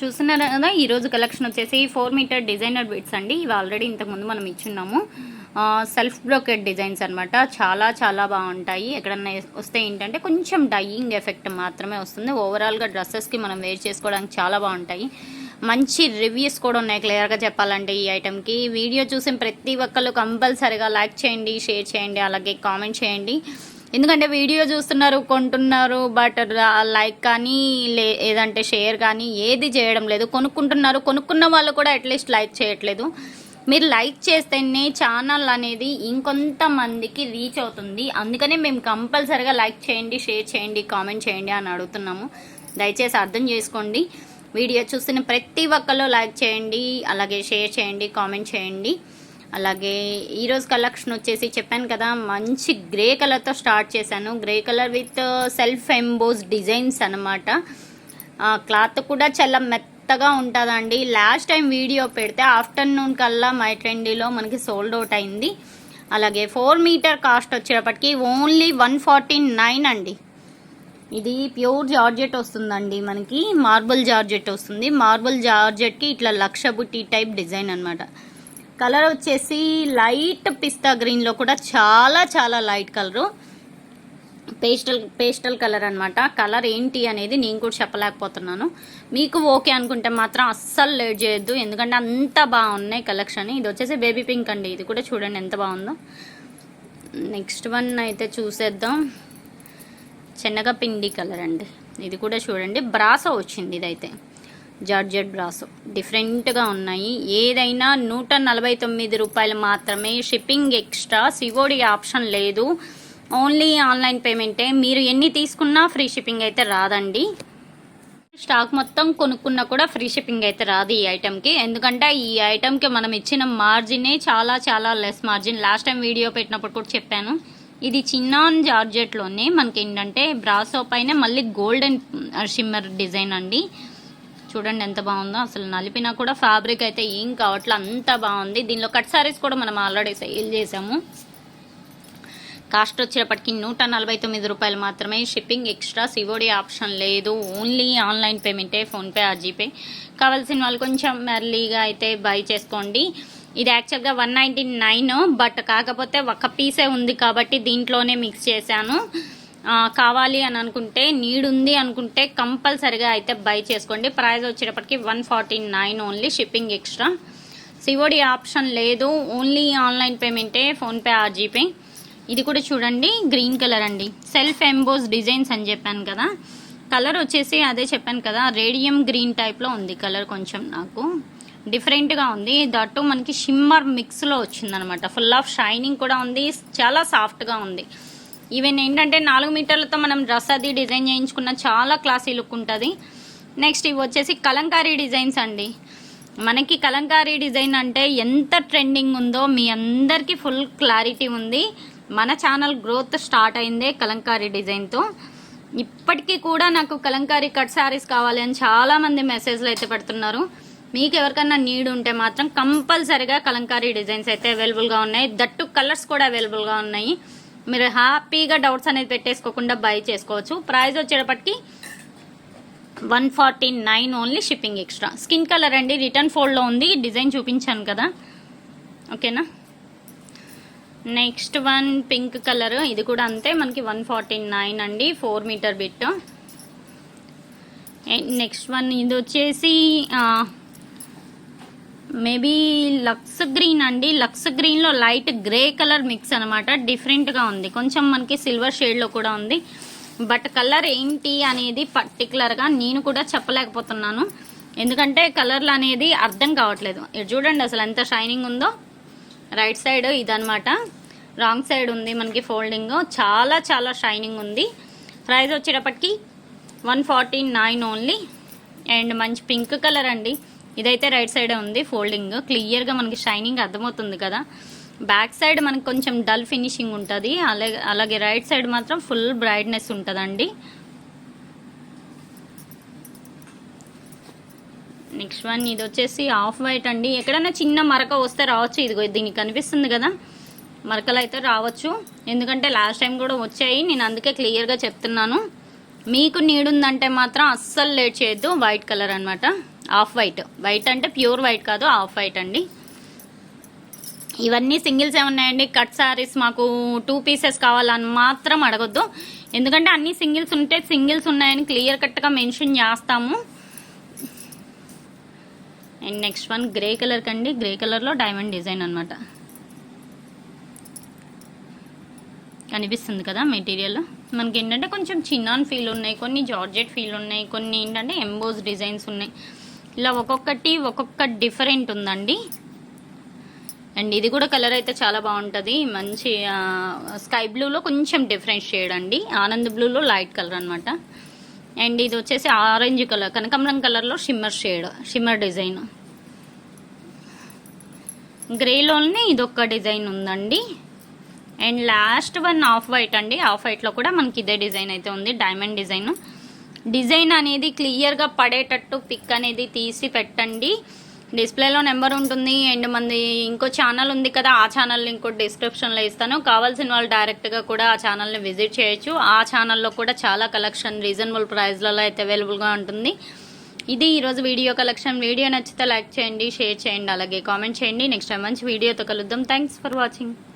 చూస్తున్నారు కదా ఈరోజు కలెక్షన్ వచ్చేసి ఫోర్ మీటర్ డిజైనర్ బిట్స్ అండి. ఇవి ఆల్రెడీ ఇంతకుముందు మనం ఇచ్చున్నాము. సెల్ఫ్ బ్రోకెట్ డిజైన్స్ అనమాట చాలా చాలా బాగుంటాయి. ఎక్కడన్నా వస్తే ఏంటంటే కొంచెం డైయింగ్ ఎఫెక్ట్ మాత్రమే వస్తుంది. ఓవరాల్గా డ్రెస్సెస్కి మనం వేర్ చేసుకోవడానికి చాలా బాగుంటాయి. మంచి రివ్యూస్ కూడా ఉన్నాయి క్లియర్గా చెప్పాలంటే ఈ ఐటెంకి వీడియో చూసిన ప్రతి ఒక్కళ్ళు కంపల్సరిగా లైక్ చేయండి షేర్ చేయండి అలాగే కామెంట్ చేయండి. ఎందుకంటే వీడియో చూస్తున్నారు కొంటున్నారు బట్ లైక్ కానీ లే ఏదంటే షేర్ కానీ ఏది చేయడం లేదు. కొనుక్కుంటున్నారు కొనుక్కున్న వాళ్ళు కూడా అట్లీస్ట్ లైక్ చేయట్లేదు. మీరు లైక్ చేస్తేనే ఛానల్ అనేది ఇంకొంతమందికి రీచ్ అవుతుంది. అందుకనే మేము కంపల్సరిగా లైక్ చేయండి షేర్ చేయండి కామెంట్ చేయండి అని అడుగుతున్నాము. దయచేసి అర్థం చేసుకోండి. వీడియో చూస్తున్న ప్రతి ఒక్కరు లైక్ చేయండి అలాగే షేర్ చేయండి కామెంట్ చేయండి. అలాగే ఈరోజు కలెక్షన్ వచ్చేసి చెప్పాను కదా మంచి గ్రే కలర్తో స్టార్ట్ చేశాను. Grey colour with self emboss designs అనమాట క్లాత్ కూడా చాలా మెత్తగా ఉంటుందండి. లాస్ట్ టైం వీడియో పెడితే ఆఫ్టర్నూన్ కల్లా మై ట్రెండీలో మనకి సోల్డ్ అవుట్ అయింది. అలాగే ఫోర్ మీటర్ కాస్ట్ వచ్చేటప్పటికి ఓన్లీ వన్ ఫార్టీ నైన్ అండి. ఇది ప్యూర్ జార్జెట్ వస్తుందండి మనకి. మార్బుల్ జార్జెట్ వస్తుంది. మార్బుల్ జార్జెట్కి ఇట్లా లక్ష బుట్టి టైప్ డిజైన్ అన్నమాట. కలర్ వచ్చేసి లైట్ పిస్తా గ్రీన్లో కూడా చాలా చాలా light colour. Pastel pastel colour అనమాట కలర్ ఏంటి అనేది నేను కూడా చెప్పలేకపోతున్నాను. మీకు ఓకే అనుకుంటే మాత్రం అస్సలు లేట్ చేయొద్దు. ఎందుకంటే అంత బాగున్నాయి కలెక్షన్ ఇది వచ్చేసి బేబీ పింక్ అండి. ఇది కూడా చూడండి ఎంత బాగుందో. నెక్స్ట్ వన్ అయితే చూసేద్దాం. శనగపిండి కలర్ అండి. ఇది కూడా చూడండి. బ్రాసో వచ్చింది ఇదైతే. జార్జెట్ బ్రాసో డిఫరెంట్గా ఉన్నాయి. ఏదైనా నూట నలభై తొమ్మిది రూపాయలు మాత్రమే షిప్పింగ్ ఎక్స్ట్రా సివోడి ఆప్షన్ లేదు. ఓన్లీ ఆన్లైన్ పేమెంటే. మీరు ఎన్ని తీసుకున్నా ఫ్రీ షిప్పింగ్ అయితే రాదండి. స్టాక్ మొత్తం కొనుక్కున్నా కూడా ఫ్రీ షిప్పింగ్ అయితే రాదు ఈ ఐటెంకి. ఎందుకంటే ఈ ఐటెంకి మనం ఇచ్చిన మార్జినే చాలా చాలా less margin. Last time video పెట్టినప్పుడు కూడా చెప్పాను. ఇది చిన్నాన్ జార్జెట్లోనే మనకి ఏంటంటే బ్రాసో పైన మళ్ళీ గోల్డెన్ షిమ్మర్ డిజైన్ అండి. చూడండి ఎంత బాగుందో. అసలు నలిపినా కూడా ఫ్యాబ్రిక్ అయితే ఏం కావట్లే అంత బాగుంది. దీనిలో కట్ సారీస్ కూడా మనం ఆల్రెడీ సేల్ చేసాము. కాస్ట్ వచ్చేటప్పటికి నూట నలభై తొమ్మిది రూపాయలు మాత్రమే. షిప్పింగ్ ఎక్స్ట్రా సివోడి ఆప్షన్ లేదు. ఓన్లీ ఆన్లైన్ పేమెంటే ఫోన్పే ఆ జీపే కావాల్సిన వాళ్ళు కొంచెం మెర్లీగా అయితే బై చేసుకోండి. ఇది యాక్చువల్గా వన్ నైంటీ నైన్ బట్ కాకపోతే ఒక పీసే ఉంది కాబట్టి దీంట్లోనే మిక్స్ చేశాను. కావాలి అని అనుకుంటే నీడ్ ఉంది అనుకుంటే కంపల్సరిగా అయితే బై చేసుకోండి. ప్రైస్ వచ్చేటప్పటికి one forty nine only shipping extra COD option లేదు. ఓన్లీ ఆన్లైన్ పేమెంటే ఫోన్పే ఆర్ జీపే ఇది కూడా చూడండి గ్రీన్ కలర్ అండి. సెల్ఫ్ ఎంబోస్ డిజైన్స్ అని చెప్పాను కదా. కలర్ వచ్చేసి అదే చెప్పాను కదా రేడియం గ్రీన్ టైప్లో ఉంది కలర్ కొంచెం నాకు. డిఫరెంట్గా ఉంది. దట్టు మనకి షిమ్మర్ మిక్స్లో వచ్చిందనమాట. ఫుల్ ఆఫ్ షైనింగ్ కూడా ఉంది. చాలా సాఫ్ట్గా ఉంది. ఈవెన్ ఏంటంటే నాలుగు మీటర్లతో మనం డ్రెస్ అది డిజైన్ చేయించుకున్న చాలా క్లాసీ లుక్ ఉంటుంది. నెక్స్ట్ ఇవి వచ్చేసి కలంకారీ డిజైన్స్ అండి. మనకి కలంకారీ డిజైన్ అంటే ఎంత ట్రెండింగ్ ఉందో మీ అందరికీ ఫుల్ క్లారిటీ ఉంది. మన ఛానల్ గ్రోత్ స్టార్ట్ అయిందే కలంకారీ డిజైన్తో ఇప్పటికీ కూడా నాకు కలంకారీ కట్ శారీస్ కావాలి అని చాలామంది మెసేజ్లు అయితే పెడుతున్నారు. మీకు ఎవరికన్నా నీడ్ ఉంటే మాత్రం కంపల్సరిగా కలంకారీ డిజైన్స్ అయితే అవైలబుల్గా ఉన్నాయి. దట్టు కలర్స్ కూడా అవైలబుల్గా ఉన్నాయి. మీరు హ్యాపీగా డౌట్స్ అనేది పెట్టేసుకోకుండా బై చేసుకోవచ్చు. ప్రైస్ వచ్చేటప్పటికి one forty nine only shipping extra. Skin colour అండి రిటర్న్ ఫోల్డ్లో ఉంది డిజైన్ చూపించాను కదా. ఓకేనా? నెక్స్ట్ వన్ పింక్ కలర్ ఇది కూడా అంతే మనకి వన్ ఫార్టీ నైన్ అండి four metre bit. Next one ఇది వచ్చేసి మేబీ లక్స్ గ్రీన్ అండి. లక్స్ గ్రీన్లో లైట్ గ్రే కలర్ మిక్స్ అనమాట డిఫరెంట్గా ఉంది. కొంచెం మనకి సిల్వర్ షేడ్లో కూడా ఉంది. బట్ కలర్ ఏంటి అనేది పర్టికులర్గా నేను కూడా చెప్పలేకపోతున్నాను. ఎందుకంటే కలర్లు అనేది అర్థం కావట్లేదు. ఇది చూడండి అసలు ఎంత షైనింగ్ ఉందో. రైట్ సైడ్ ఇదనమాట రాంగ్ సైడ్ ఉంది మనకి ఫోల్డింగ్. చాలా చాలా షైనింగ్ ఉంది. ప్రైస్ వచ్చేటప్పటికి one forty nine only. And మంచి పింక్ కలర్ అండి. ఇదైతే రైట్ సైడే ఉంది ఫోల్డింగ్. క్లియర్గా మనకి షైనింగ్ అర్థమవుతుంది కదా. బ్యాక్ సైడ్ మనకి కొంచెం డల్ ఫినిషింగ్ ఉంటుంది. అలాగే అలాగే రైట్ సైడ్ మాత్రం ఫుల్ బ్రైట్నెస్ ఉంటుందండి. నెక్స్ట్ వన్ ఇది వచ్చేసి ఆఫ్ వైట్ అండి. ఎక్కడైనా చిన్న మరక వస్తే రావచ్చు. ఇదిగో దీనికి కనిపిస్తుంది కదా. మరకలు అయితే రావచ్చు. ఎందుకంటే లాస్ట్ టైం కూడా వచ్చాయి. నేను అందుకే క్లియర్గా చెప్తున్నాను. మీకు నీడుందంటే మాత్రం అస్సలు లేట్ చేయొద్దు. వైట్ కలర్ అనమాట ఆఫ్ వైట్. వైట్ అంటే ప్యూర్ వైట్ కాదు ఆఫ్ వైట్ అండి. ఇవన్నీ సింగిల్స్ ఏ ఉన్నాయండి? కట్ సారీస్ మాకు టూ పీసెస్ కావాలని మాత్రం అడగొద్దు. ఎందుకంటే అన్ని సింగిల్స్ ఉంటే సింగిల్స్ ఉన్నాయని క్లియర్ కట్గా మెన్షన్ చేస్తాము. And next one grey colour కండి. గ్రే కలర్లో డైమండ్ డిజైన్ అనమాట కనిపిస్తుంది కదా మెటీరియల్. మనకి ఏంటంటే కొంచెం చిన్నాన్ ఫీల్ ఉన్నాయి కొన్ని జార్జెట్ ఫీల్ ఉన్నాయి కొన్ని ఏంటంటే ఎంబోస్ డిజైన్స్ ఉన్నాయి. ఇలా ఒక్కొక్కటి ఒక్కొక్క డిఫరెంట్ ఉందండి. అండ్ ఇది కూడా కలర్ అయితే చాలా బాగుంటుంది. మంచి స్కై బ్లూలో కొంచెం డిఫరెంట్ షేడ్ అండి. ఆనంద్ బ్లూలో లైట్ కలర్ అనమాట అండ్ ఇది వచ్చేసి ఆరెంజ్ కలర్ కనకమరం కలర్లో షిమ్మర్ షేడ్ షిమ్మర్ డిజైన్. గ్రేలోనే ఇదొక డిజైన్ ఉందండి. And last one off white అండి. ఆఫ్ వైట్లో కూడా మనకి ఇదే డిజైన్ అయితే ఉంది డైమండ్ డిజైన్. డిజైన్ అనేది క్లియర్గా పడేటట్టు పిక్ అనేది తీసి పెట్టండి. డిస్ప్లేలో నెంబర్ ఉంటుంది. అండ్ మంది ఇంకో ఛానల్ ఉంది కదా ఆ ఛానల్ లింక్ డిస్క్రిప్షన్లో ఇస్తాను. కావాల్సిన వాళ్ళు డైరెక్ట్గా కూడా ఆ ఛానల్ని విజిట్ చేయొచ్చు. ఆ ఛానల్లో కూడా చాలా కలెక్షన్ రీజనబుల్ ప్రైస్లలో అయితే అవైలబుల్గా ఉంటుంది. ఇది ఈరోజు వీడియో కలెక్షన్ వీడియో నచ్చితే లైక్ చేయండి షేర్ చేయండి అలాగే కామెంట్ చేయండి. నెక్స్ట్ టైం మంచి వీడియోతో కలుద్దాం. Thanks for watching